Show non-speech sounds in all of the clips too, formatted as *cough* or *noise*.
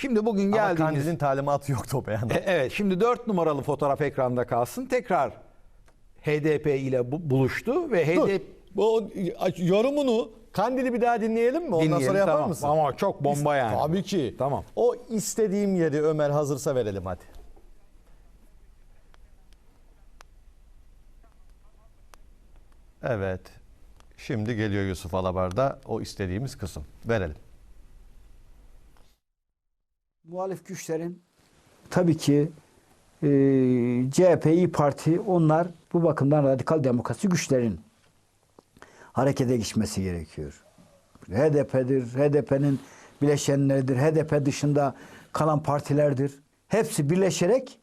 Şimdi bugün Ama geldiğimiz... Kandil'in talimatı yoktu o beyanda. E, Evet şimdi 4 numaralı fotoğraf ekranda kalsın. Tekrar HDP ile bu- buluştu ve. HDP O yorumunu Kandil'i bir daha dinleyelim mi? Ondan Dinleyelim, sonra yapar tamam. mısın? Ama çok bomba yani. Tabii ki. Tamam. O istediğim yeri Ömer hazırsa verelim hadi. Evet. Şimdi geliyor Yusuf Alabar'da o istediğimiz kısım. Verelim. Muhalif güçlerin tabii ki e, CHP, İYİ Parti onlar bu bakımdan radikal demokrasi güçlerin harekete geçmesi gerekiyor. HDP'dir, HDP'nin bileşenleridir, HDP dışında kalan partilerdir. Hepsi birleşerek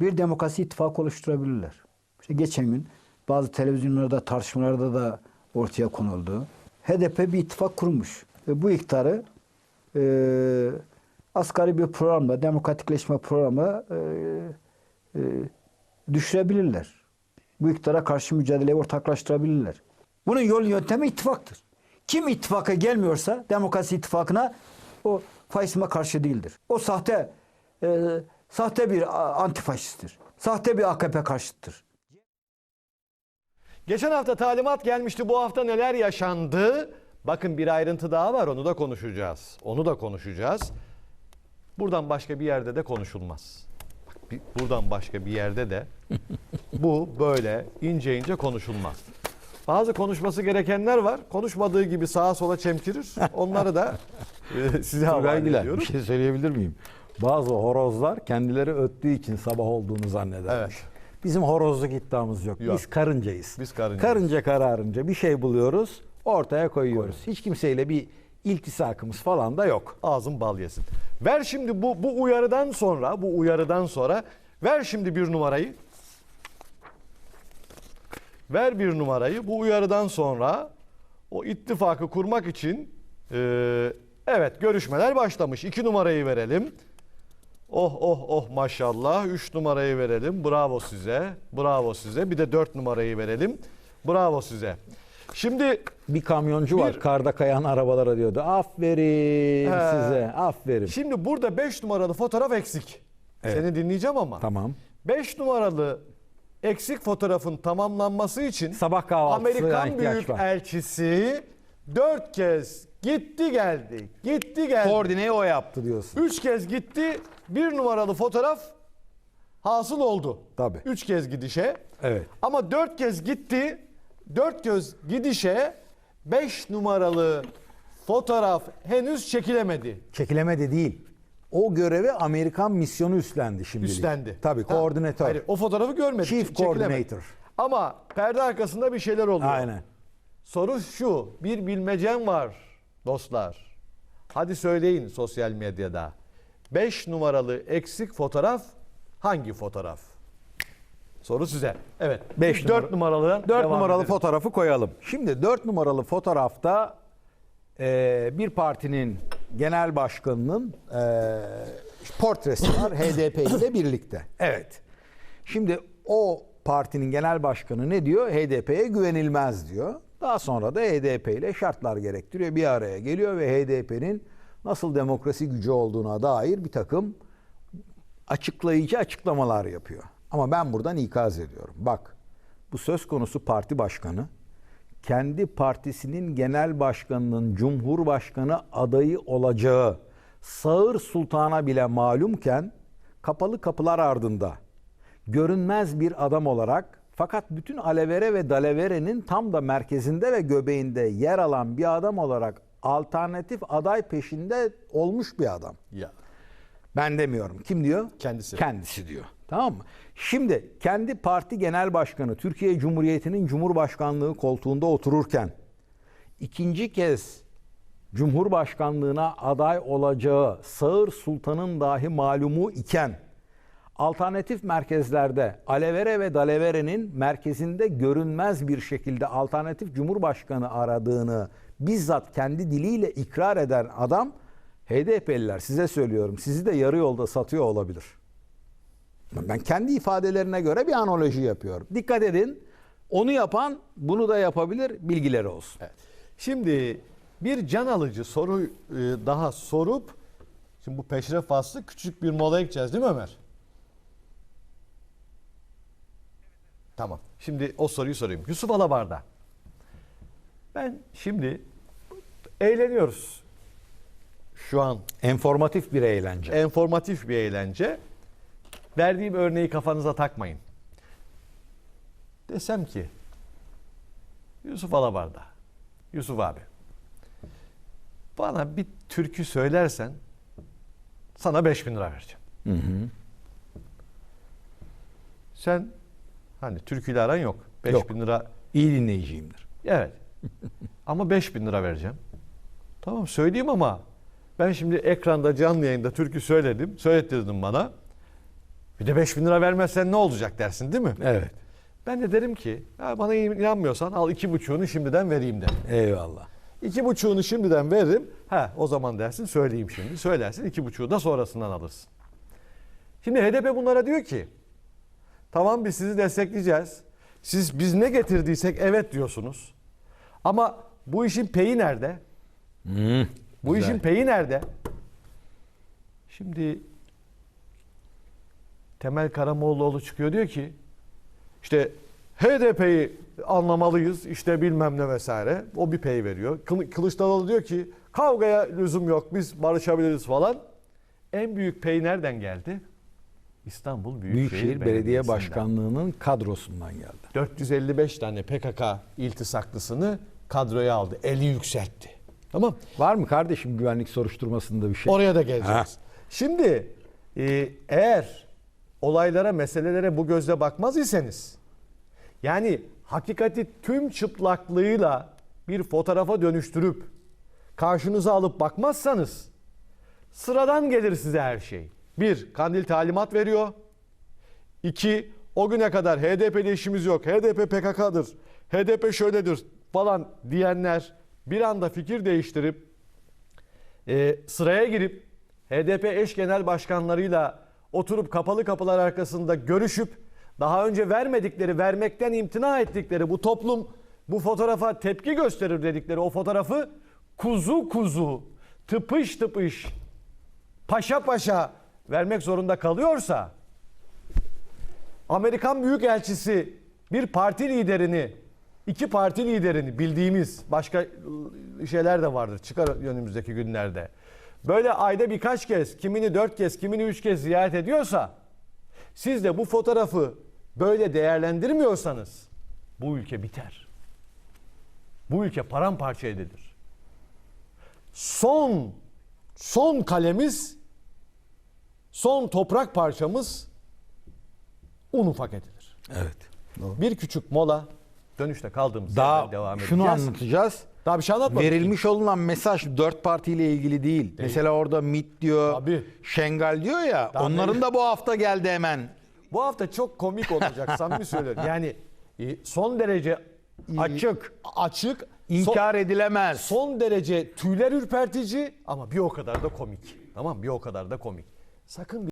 bir demokrasi ittifakı oluşturabilirler. İşte geçen gün bazı televizyonlarda tartışmalarda da ortaya konuldu. HDP bir ittifak kurmuş. Ve bu iktidarı e, asgari bir programla, demokratikleşme programı e, e, düşürebilirler. Bu iktidara karşı mücadeleyi ortaklaştırabilirler. Bunun yol yöntemi ittifaktır. Kim ittifaka gelmiyorsa demokrasi ittifakına o faşizme karşı değildir. O sahte e, sahte bir antifaşisttir. Sahte bir AKP karşıttır. Geçen hafta talimat gelmişti. Bu hafta neler yaşandı? Bakın bir ayrıntı daha var. Onu da konuşacağız. Onu da konuşacağız. Buradan başka bir yerde de konuşulmaz. Bak, bir- buradan başka bir yerde de bu böyle ince ince konuşulmaz. Bazı konuşması gerekenler var. Konuşmadığı gibi sağa sola çemkirir. Onları da e, size havale ediyorum. bir şey söyleyebilir miyim? Bazı horozlar kendileri öttüğü için sabah olduğunu zannedermiş. Evet. Bizim horozluk iddiamız yok. Yok. Biz karıncayız. Biz karıncayız. Karınca kararınca bir şey buluyoruz, ortaya koyuyoruz. Hiç kimseyle bir iltisakımız falan da yok. Ağzın bal yesin. Ver şimdi bu bu uyarıdan sonra, bu uyarıdan sonra ver şimdi bir numarayı. Ver bir numarayı. Bu uyarıdan sonra o ittifakı kurmak için e, evet görüşmeler başlamış. İki numarayı verelim. Oh oh oh maşallah. Üç numarayı verelim. Bravo size. Bravo size. Bir de dört numarayı verelim. Bravo size. Şimdi Bir kamyoncu var Bir- karda kayan arabalara diyordu. Aferin He. size, aferin. Şimdi burada 5 numaralı fotoğraf eksik. Seni dinleyeceğim ama. Tamam. 5 numaralı eksik fotoğrafın tamamlanması için Sabah kahvaltısına Amerikan ihtiyaç var. Büyükelçisi 4 kez gitti geldi. Gitti geldi. Koordineyi o yaptı diyorsun. 3 kez gitti. 1 numaralı fotoğraf hasıl oldu. Tabii. 3 kez gidişe. Evet. Ama 4 kez gitti. 4 kez gidişe 5 numaralı fotoğraf henüz çekilemedi. Çekilemedi değil. O görevi Amerikan misyonu üstlendi şimdilik. Üstlendi. Tabii Ha, koordinatör. hayır, o fotoğrafı görmedik. Chief. Coordinator. Ama perde arkasında bir şeyler oluyor. Aynen. Soru şu. Bir bilmecem var dostlar. Hadi söyleyin sosyal medyada. 5 numaralı eksik fotoğraf hangi fotoğraf? Soru size. Evet. Beş 4 numaralı 4 numaralı fotoğrafı koyalım. Şimdi 4 numaralı fotoğrafta e, bir partinin genel başkanının e, portresi var *coughs* HDP ile birlikte. Evet. Şimdi o partinin genel başkanı ne diyor? HDP'ye güvenilmez diyor. Daha sonra da HDP ile şartlar gerektiriyor. Bir araya geliyor ve HDP'nin nasıl demokrasi gücü olduğuna dair bir takım açıklayıcı açıklamalar yapıyor. Ama ben buradan ikaz ediyorum. Bak bu söz konusu parti başkanı kendi partisinin genel başkanının cumhurbaşkanı adayı olacağı Sağır Sultan'a bile malumken kapalı kapılar ardında görünmez bir adam olarak fakat bütün alevere ve daleverenin tam da merkezinde ve göbeğinde yer alan bir adam olarak alternatif aday peşinde olmuş bir adam. Ya. Ben demiyorum. Kim diyor? Kendisi. Kendisi diyor. Tamam mı? Şimdi kendi parti genel başkanı Türkiye Cumhuriyeti'nin Cumhurbaşkanlığı koltuğunda otururken ikinci kez Cumhurbaşkanlığına aday olacağı Sağır Sultan'ın dahi malumu iken alternatif merkezlerde Alevere ve Dalevere'nin merkezinde görünmez bir şekilde alternatif cumhurbaşkanı aradığını bizzat kendi diliyle ikrar eden adam HDP'liler size söylüyorum sizi de yarı yolda satıyor olabilir. Ben kendi ifadelerine göre bir analoji yapıyorum. Dikkat edin. Onu yapan bunu da yapabilir. Bilgileri olsun. Evet. Şimdi bir can alıcı soru e, daha sorup Şimdi bu peşref faslı küçük bir mola gideceğiz değil mi Ömer? Tamam. Şimdi o soruyu sorayım. Yusuf Alabar'da. Ben şimdi eğleniyoruz. Şu an Enformatif bir eğlence. enformatif bir eğlence. Verdiğim örneği kafanıza takmayın. Desem ki Yusuf Alabar'da. Yusuf abi. Bana bir türkü söylersen sana 5000 lira vereceğim. Sen hani türküyle aran yok. 5000 lira İyi dinleyiciyimdir. Evet. *laughs* ama 5000 lira vereceğim. Tamam söyleyeyim ama ben şimdi ekranda canlı yayında türkü söyledim. Söylettirdin bana. Bir de 5000 lira vermezsen ne olacak dersin değil mi? Evet. Ben de derim ki ya bana inanmıyorsan al iki buçuğunu şimdiden vereyim derim. Eyvallah. İki buçuğunu şimdiden veririm. Ha o zaman dersin söyleyeyim şimdi. Söylersin iki buçuğu da sonrasından alırsın. Şimdi HDP bunlara diyor ki tamam biz sizi destekleyeceğiz. Siz biz ne getirdiysek evet diyorsunuz. Ama bu işin peyi nerede? bu güzel. işin peyi nerede? Şimdi Temel Karamollaoğlu çıkıyor diyor ki işte HDP'yi anlamalıyız işte bilmem ne vesaire. O bir pey veriyor. Kılı- Kılıçdaroğlu diyor ki kavgaya lüzum yok biz barışabiliriz falan. En büyük pey nereden geldi? İstanbul Büyükşehir, Büyükşehir Belediye. Başkanlığı'nın kadrosundan geldi. 455 tane PKK iltisaklısını kadroya aldı. Eli yükseltti. Tamam. Var mı kardeşim güvenlik soruşturmasında bir şey? Oraya da geleceğiz. Şimdi e, eğer olaylara, meselelere bu gözle bakmaz iseniz yani hakikati tüm çıplaklığıyla bir fotoğrafa dönüştürüp karşınıza alıp bakmazsanız sıradan gelir size her şey. Bir, Kandil talimat veriyor. İki, o güne kadar HDP'de işimiz yok. HDP PKK'dır. HDP şöyledir falan diyenler bir anda fikir değiştirip e, sıraya girip HDP eş genel başkanlarıyla oturup kapalı kapılar arkasında görüşüp daha önce vermedikleri, vermekten imtina ettikleri bu toplum bu fotoğrafa tepki gösterir dedikleri o fotoğrafı kuzu kuzu, tıpış tıpış, paşa paşa vermek zorunda kalıyorsa Amerikan Büyükelçisi bir parti liderini, iki parti liderini bildiğimiz başka şeyler de vardır çıkar önümüzdeki günlerde. Böyle ayda birkaç kez, kimini dört kez, kimini üç kez ziyaret ediyorsa, siz de bu fotoğrafı böyle değerlendirmiyorsanız bu ülke biter. Bu ülke paramparça edilir. Son, son kalemiz, son toprak parçamız un ufak edilir. Evet. Bir küçük mola dönüşte kaldığımız Daha yerden devam şunu edeceğiz. anlatacağız. Daha bir şey anlatmadık. Verilmiş olunan mesaj dört partiyle ilgili değil. Mesela orada MIT diyor, Tabii. Şengal diyor ya. Daha onların da bu hafta geldi hemen. Bu hafta çok komik olacak *laughs* samimi söylüyorum. Yani e, son derece Açık. açık, İnkar edilemez. son, son derece tüyler ürpertici ama bir o kadar da komik. Tamam bir o kadar da komik. Sakın